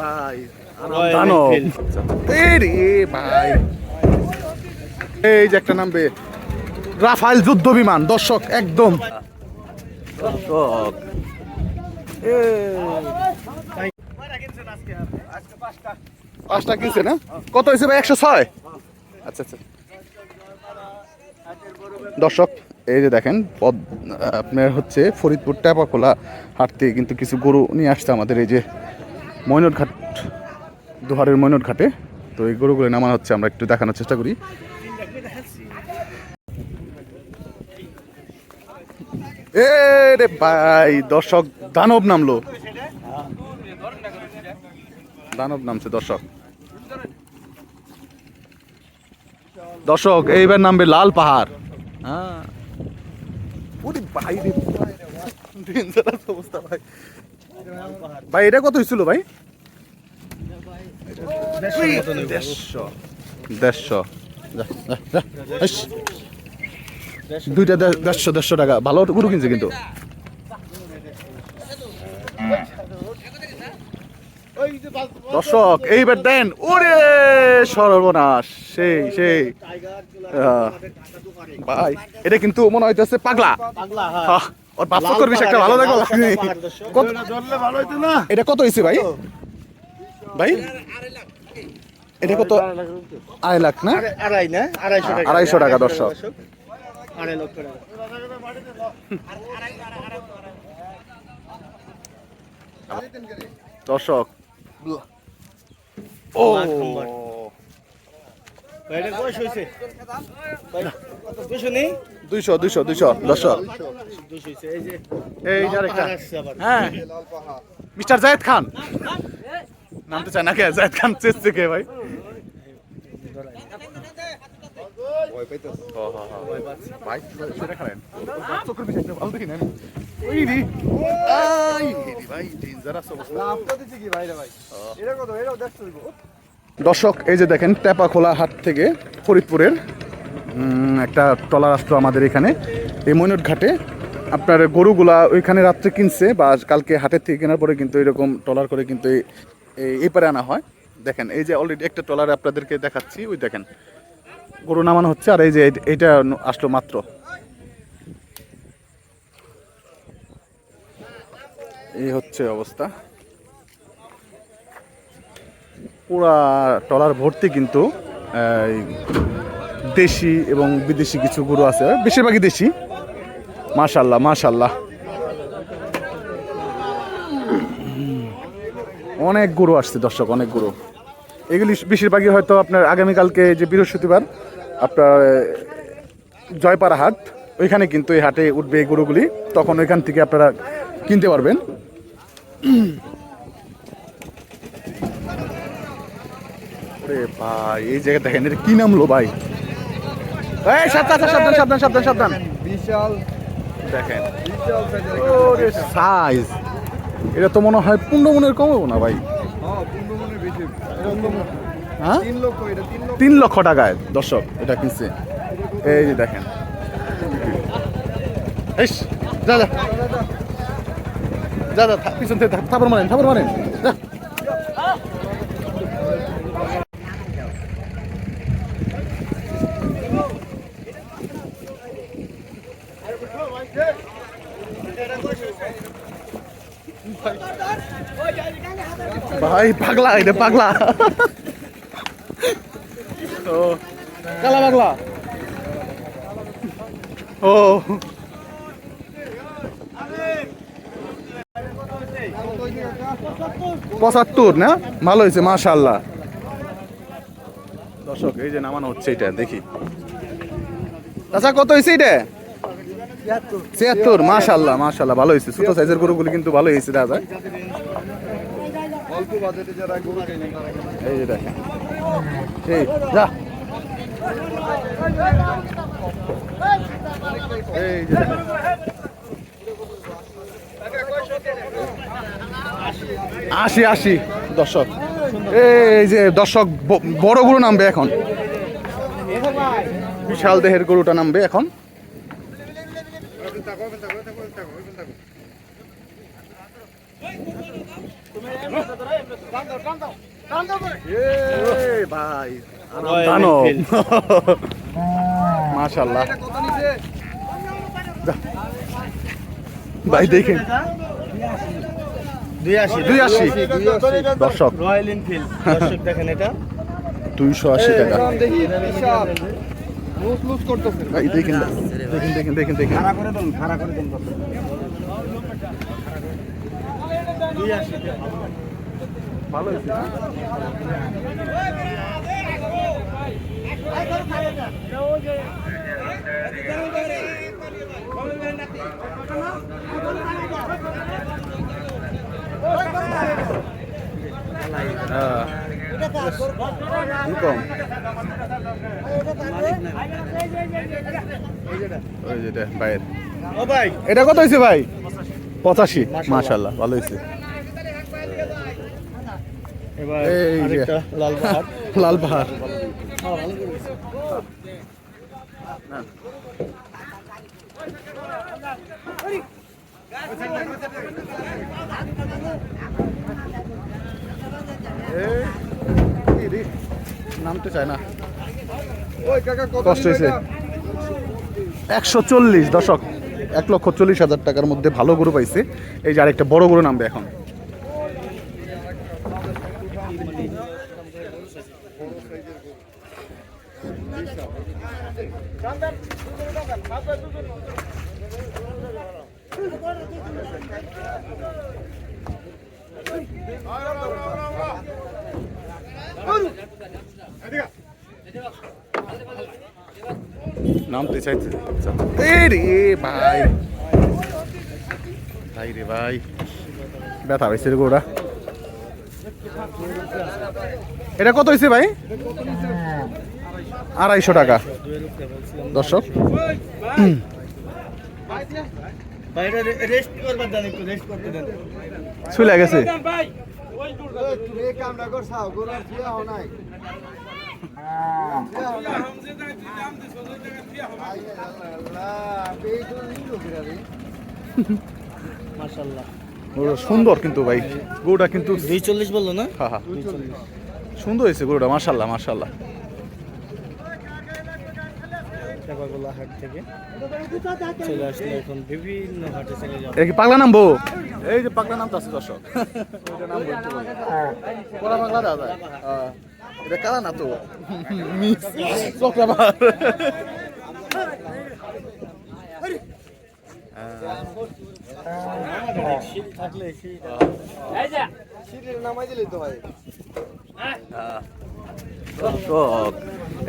ভাই ভাই এই যে একটা নামবে রাফাইল যুদ্ধ বিমান দর্শক একদম পাঁচটা কিনছে না কত হয়েছে ভাই একশো ছয় আচ্ছা আচ্ছা দর্শক এই যে দেখেন, পদ- আপনার হচ্ছে ফরিদপুর ট্যাপাখোলা হাট থেকে কিন্তু কিছু গরু নিয়ে আসছে আমাদের এই যে ময়নট ঘাট দুহারের ময়নট ঘাটে তো এই গরুগুলো নামা হচ্ছে, আমরা একটু দেখানোর চেষ্টা করি। এ রে ভাই, দর্শক দানব নামলো। দানব নামছে, দর্শক। দর্শক, এইবার নামবে লাল পাহাড়। হ্যাঁ। ওরে ভাই ডেঞ্জারাস অবস্থা ভাই। ভাই, এটা কত হয়েছিল ভাই। দুইটা দেড়শো দেড়শো টাকা। ভালো গরু কিনছে কিন্তু। দর্শক এইবার দেন ওরে সর্বনাশ সেই সেই। ভাই এটা কিন্তু মনে হইতেছে পাগলা। পাগলা হ্যাঁ। ওর বাচ্চা করবি একটা ভালো দেখো। এটা কত হয়েছে ভাই? ভাই এটা কত? আড়াই লাখ না? আড়াই না? আড়াইশো টাকা। আড়াইশো টাকা দর্শক। আড়াই লক্ষ টাকা। দর্শক ও দুইশো দুইশো দুইশো দুশো এই আরেকটা। আবার। হ্যাঁ। মিস্টার জায়েদ খান। নামতে চায় না কে জায়েদ খান চেয়েছে কে ভাই। চোখের দেখি না রে ভাই। দর্শক এই যে দেখেন টেপাখোলা হাট থেকে ফরিদপুরের একটা ট্রলার আসলো আমাদের এখানে এই ময়নট ঘাটে। আপনার গরুগুলা ওইখানে রাত্রে কিনছে বা কালকে হাটের থেকে কেনার পরে কিন্তু এরকম ট্রলার করে কিন্তু এই- পারে আনা হয়। দেখেন এই যে অলরেডি একটা ট্রলার আপনাদেরকে দেখাচ্ছি ওই দেখেন। গরু নামানো হচ্ছে আর এই যে ন- আসলো মাত্র। এই হচ্ছে অবস্থা। পুরা টলার ভর্তি কিন্তু দেশি এবং বিদেশি কিছু গরু আছে। বেশিরভাগই দেশি। মাশাল্লাহ মাশাল্লাহ। অনেক গরু আসছে দর্শক, অনেক গরু। এগুলি বেশিরভাগই হয়তো আপনার আগামীকালকে যে বৃহস্পতিবার, আপনার জয়পাড়া হাট, ওইখানে কিন্তু এই হাটে উঠবে এই গরুগুলি। তখন ওইখান থেকে আপনারা কিনতে পারবেন। ভাই এই জায়গা দেখেন এটা কি নামলো ভাই? এই সাবধান সাবধান সাবধান সাবধান সাবধান বিশাল। দেখেন। বিশাল ওরে সাইজ এটা তো মনে হয় পনেরো মনের কমবো না ভাই? হ্যাঁ হ্যাঁ? তিন লক্ষ টাকায় দর্শক এটা কিনছে। এই যে দেখেন। যা যা। যা যা থা- পিছন থেকে থা- থাপড় মারেন থাপড় মারেন যা। ভাই পাগলা এটা পাগলা ও কালা পাগলা ও পঁচাত্তর না? ভালো হয়েছে মাশাল্লাহ দর্শক এই যে নামানো হচ্ছে এটা দেখি। আচ্ছা কত হয়েছে এটা? ছিয়াত্তর। মাশাল্লাহ মাশাল্লাহ ভালো হয়েছে। ছোট সাইজের গরুগুলি কিন্তু ভালো হয়েছে দাদা। অল্প বাজেটে যারা গরু কেনে তারা কেনে। এই যে দেখেন। এই যা। এই যে দেখেন। আশি আশি দর্শক। এই যে দর্শক বড় গরু নামবে এখন। বিশাল দেহের গরুটা নামবে এখন। ভাই। মাশাল্লাহ। ভাই দেখেন। দর্শক রয়্যাল এনফিল্ড দর্শক দেখেন এটা দুইশো আশি টাকা দেখেন দেখেন দেখেন দেখেন দেখেন ভাড়া করে দেন ভাড়া করে দেন ভালো হয়েছে হ্যাঁ এটা কত হয়েছে ভাই? পঁচাশি। মাশাল্লাহ ভালো হয়েছে লাল পাহাড় লাল নামতে চায় না। ওই কষ্ট হয়েছে। একশো চল্লিশ দশক এক লক্ষ চল্লিশ হাজার টাকার মধ্যে ভালো গরু পাইছে। এই যে আরেকটা বড় গরু নামবে এখন। নামতে চাইছে। রে ভাই। ভাই রে ভাই। ব্যথা হয়েছে রে গরুটা এটা কত হয়েছে ভাই? আড়াইশো টাকা। দর্শক। চলে গেছে। সুন্দর কিন্তু ভাই। গরুটা কিন্তু দুই চল্লিশ বলল না? হ্যাঁ হ্যাঁ সুন্দর হয়েছে গরুটা মার্শাল্লাহ মার্শাল্লাহ চাপাগোলা হাট থেকে চলে আসলে এখন বিভিন্ন হাটে চলে যাব এটা কি পাগলা নামবো এই যে পাগলা নামটা আছে দর্শক। নামবো। কোলা পাগলা দাদা। আহ, এটা কালা না তো? মিস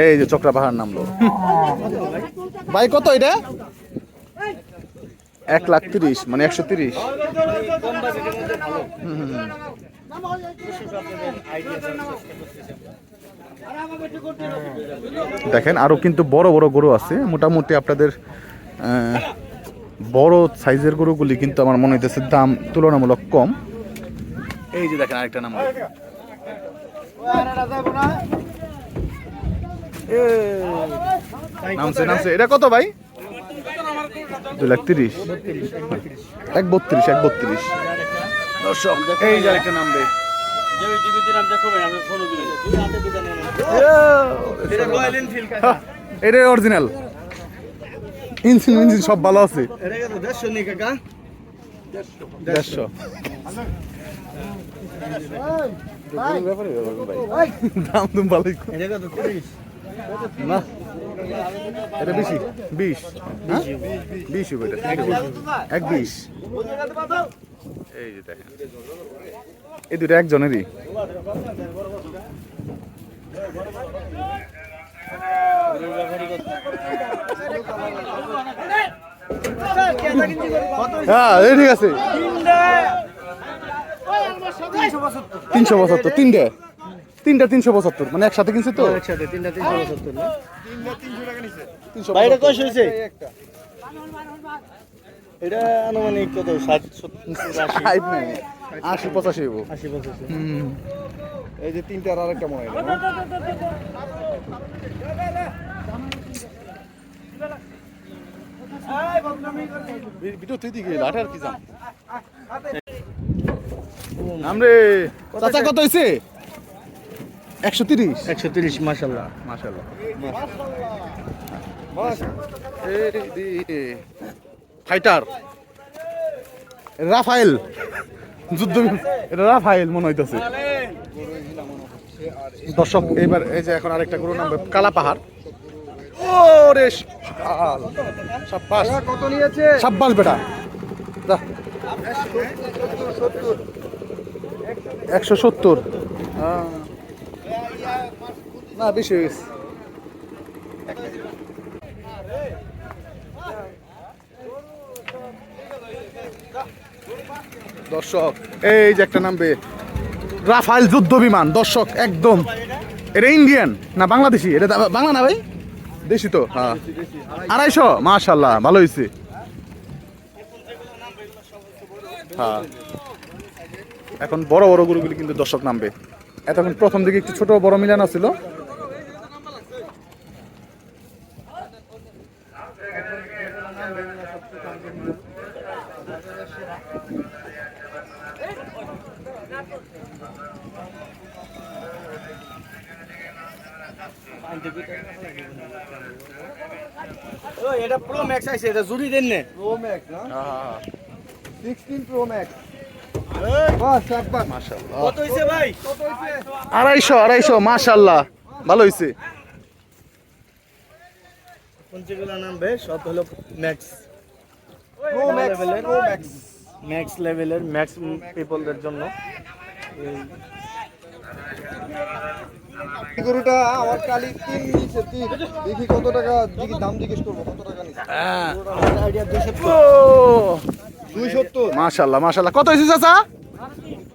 এই যে চক্রা পাহাড় নামলো। ভাই, কত এটা? এক লাখ তিরিশ মানে একশো তিরিশ। দেখেন, আরও কিন্তু বড় বড় গরু আছে। মোটামুটি আপনাদের বড় সাইজের গরুগুলি কিন্তু আমার মনে হইতেছে দাম তুলনামূলক কম। এই যে দেখেন আরেকটা নাম নামছে এটা কত ভাই? দুই লাখ তিরিশ। এক বত্রিশ এক বত্রিশ। দর্শক, এই যে আরেকটা নামবে এটা অরিজিনাল ইঞ্জিন ইঞ্জিন সব ভালো আছে। দেড়শো। দাম না। এটা বেশি। বিশ। হ্যাঁ? এক বিশ। এই যে দেখেন। এই দুটো একজনেরই? হ্যাঁ ঠিক আছে। তিনশো পঁচাত্তর তিনটে। তিনটা তিনশো পঁচাত্তর মানে একসাথে কিনছে তো? একসাথে তিনটা তিনশো পঁচাত্তর তিনশো বাইরে হয়েছে এটা আনুমানিক কত? ষাট হাইট নাই আশি পঁচাশি হইব। আশি পঁচাশি। এই যে তিনটার আর একটা মনে হয় ভিডিও তুই দিকে লাঠার কি জান আমরে চাচা কত হয়েছে একশো তিরিশ। একশো তিরিশ মাসাল্লাহ মাশাল্লাহ ফাইটার রাফায়েল যুদ্ধ এটা রাফায়েল মনে হইতেছে। দর্শক, এবার এই যে এখন আরেকটা গরু নামবে কালা পাহাড় ও রে সাব্বাস। কত নিয়েছে সাব্বাস বেটা। একশো সত্তর। না, বেশি হয়ে দর্শক, এই যে একটা নামবে রাফাইল যুদ্ধ বিমান, দর্শক, একদম। এটা ইন্ডিয়ান না বাংলাদেশি? এটা বাংলা না ভাই? দেশি তো? হ্যাঁ। আড়াইশো? মাশাল্লাহ ভালো হয়েছে হ্যাঁ। এখন বড় বড় গরুগুলি কিন্তু দর্শক নামবে। এতক্ষণ প্রথম দিকে একটু ছোট বড় মিলানো ছিল ও এটা প্রো ম্যাক্স আছে এটা জুড়ি দেন নে। প্রো ম্যাক্স হ্যাঁ সিক্সটিন প্রো ম্যাক্স বাস সাব্বাস। মাশাল্লাহ কত হইছে ভাই? আড়াইশো আড়াইশো মাশাল্লাহ ভালো হয়েছে যেগুলো নামবে সব হলো max pro max max max লেভেলের ম্যাক্স পিপলদের জন্য। গরুটা আমার কালি তিন নিচে দেখি কত টাকা দেখি দাম জিজ্ঞেস করব কত টাকা নিচ্ছে আইডিয়া দুশো দুই সত্তর। মাশাল্লাহ মাশাল্লাহ কত হয়েছে চাচা?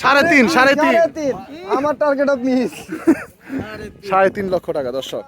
সাড়ে তিন সাড়ে তিন। তিন। আমার টার্গেট অফ মিস সাড়ে তিন লক্ষ টাকা দর্শক।